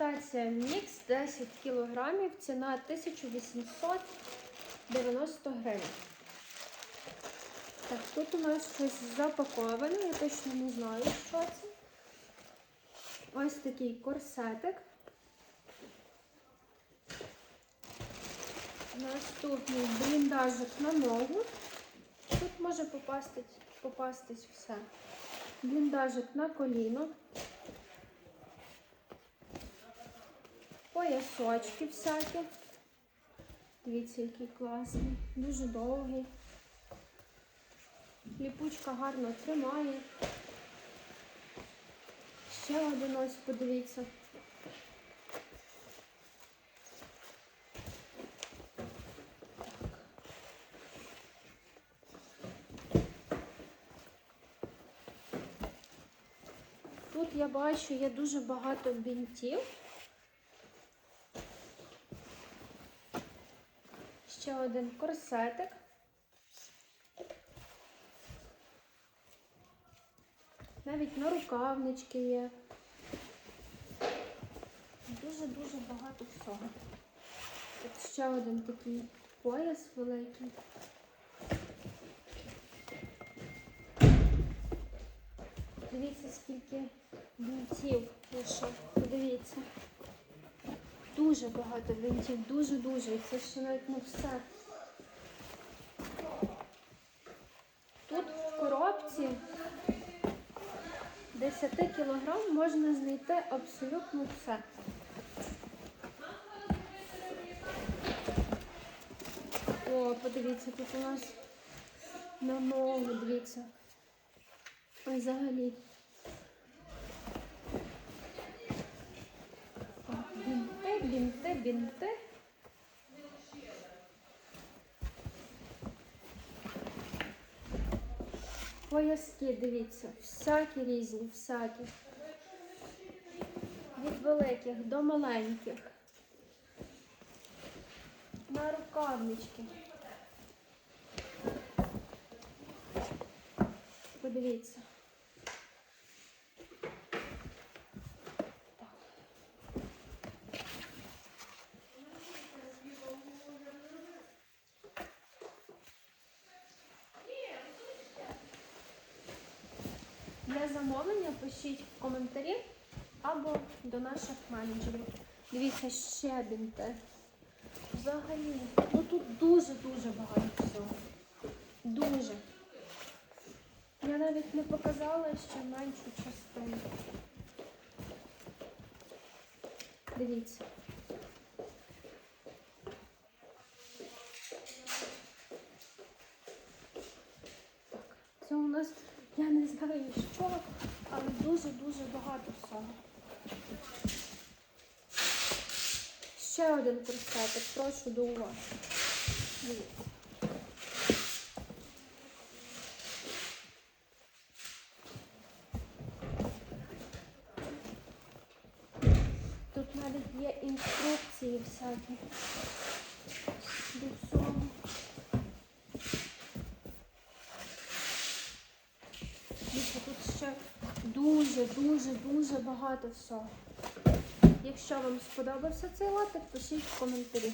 Імітація мікс 10 кілограмів, ціна 1890 гривень. Так, тут у нас щось запаковане, я точно не знаю, що це. Ось такий корсетик. Наступний бліндажик на ногу. Тут може попасти, попастись все. Бліндажик на коліно. Поясочки всякі. Дивіться, який класний, дуже довгий. Ліпучка гарно тримає. Ще один ось, подивіться. Тут я бачу, є дуже багато бінтів. Ще один корсетик. Навіть на рукавнички є. Дуже-дуже багато всього. От ще один такий пояс великий. Дивіться, скільки бінтів лише. Подивіться. Дуже багато бінтів, дуже-дуже. Це ще навіть не все. Тут в коробці 10 кілограм можна знайти абсолютно все. О, подивіться, тут у нас на ногу, дивіться. Взагалі. О, Бінти, бінти. Пояски, дивіться, всякі різні, всякі. Від великих до маленьких. На рукавнички. Подивіться. Так. Для замовлення пишіть в коментарі або до наших менеджерів. Дивіться, ще бінти. Взагалі, ну тут дуже-дуже багато всього. Дуже. Я навіть не показала ще меншу частину. Дивіться. Так, це у нас, я не знаю що, але дуже-дуже багато всього. Ще один корсетик, прошу до уваги. Дивіться. Тут навіть є інструкції всякі. До всього. Дивіться, тут ще дуже, дуже, дуже багато всього. Якщо вам сподобався цей лотик, пишіть в коментарі.